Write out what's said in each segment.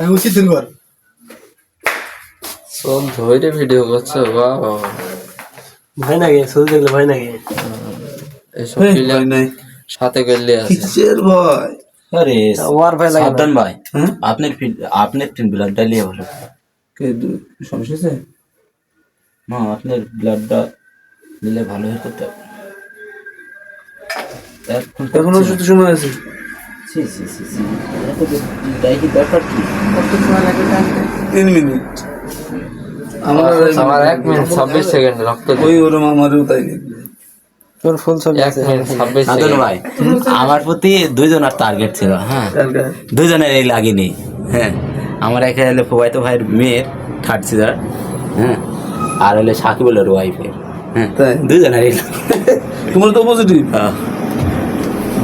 উচিত দিন কর সব ধরে ভিডিও করছে বাহ ভয় লাগে শুধু দেখলে ভয় লাগে এসব প্লেয়ার নাই সাথে গেলে আছে কিসের ভয় আরে ওয়ার ভয় লাগে সাবধান ভাই হ্যাঁ? আপনার ফিল- আপনার টিম ব্লাডটা নিয়ে বলো কে দু- সমস্যা আছে না আপনার ব্লাডটা নিলে ভালো হয়ে করতে হবে। এখন শুধু সময় আছে। ছি, ছি, ছি, ছি। এত বে- এটাই কি? ব্যাপার কি তিন মিনিট। আমার আমার এক মিনিট ছাব্বিশ সেকেন্ড রক্ত ওই ওরম আমারও তাই তোর ফুল ছবি ভাই আমার প্রতি দুইজনের টার্গেট ছিল হ্যাঁ? কালকে দুজনের এই লাগেনি হ্যাঁ? আমার এখানে হলো প্রবাহিত ভাইয়ের মেয়ের থার্ড সিজার হ্যাঁ? আর হলে সাকিবুলের ওয়াইফের হ্যাঁ? দুজনেরই তোমার তো পজিটিভ হ্যাঁ।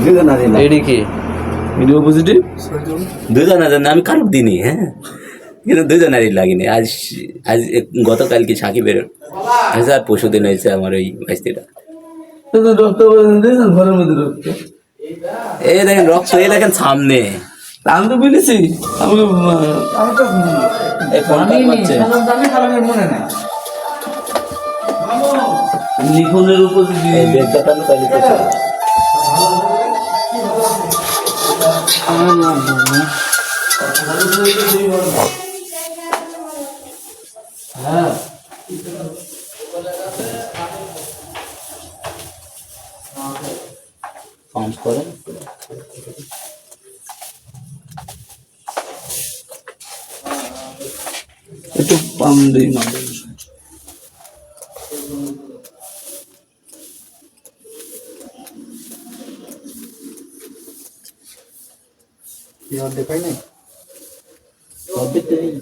দুজনেরই। এডি কি? ভিডিও পজিটিভ দুজনের আমি কারোর দিনই হ্যাঁ? কিন্তু দুজনেরই লাগেনি। আজ আজ গতকালকে সাকিবের হয়েছে আর পরশু দিন হয়েছে আমার ওই ভাইস্তিটা। রক্ত দিয়েছেন ঘরের মধ্যে রক্ত। এই দেখেন রক্ত এই দেখেন সামনে। আমি তো বলেছি আমাকে আমি তো ফোন কল উপর। পাম্প করে একটু পাম দিই মাঝে দেখাই নাই সবই তো এই।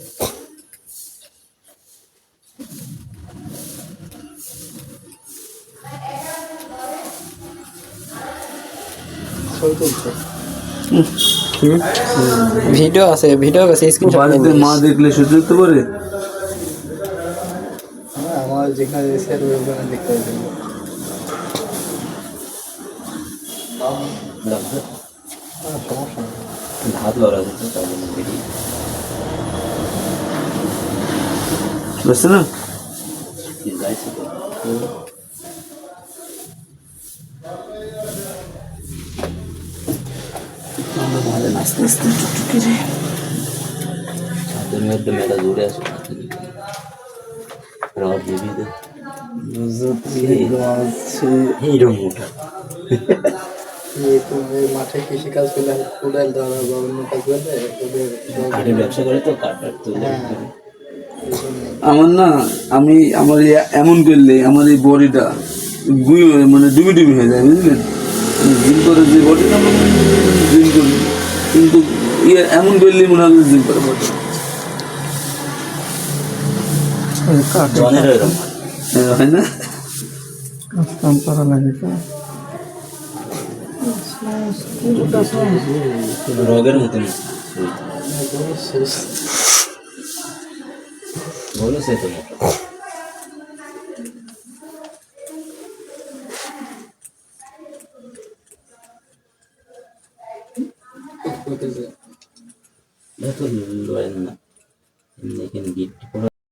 ভিডিও আছে ভিডিও আছে স্ক্রিনশট বাড়িতে মা দেখলে সহ্য করতে পারে আমার যেখানে স্যার ওখানে দেখতে পাবেন হাত লড়া যেত তার জন্য দেখি বুঝছে না? যাইছে তো আস্তে আস্তে টুকটুকি রে ছাদের মধ্যে মেলা জুড়ে আছে। রড দিবি দে এইরকম মোটা মাঠে কৃষি কাজ করলে কোদাল দ্বারা বা অন্য কাজ করলে কাঠের ব্যবসা করে তো কাঠের তো আমার না আমি আমার এমন করলে আমার এই বডিটা গুই মানে ডুবি ডুবি হয়ে যায় বুঝলেন? জিম করে যে বডিটা জিম কিন্তু ইয়ে এমন করলে মনে হয় জিম করে বডি জনের এরকম হয় না? কাম করা লাগে তো রোগের মতন। বলেছে তো এত লড়েন না এখানে গিট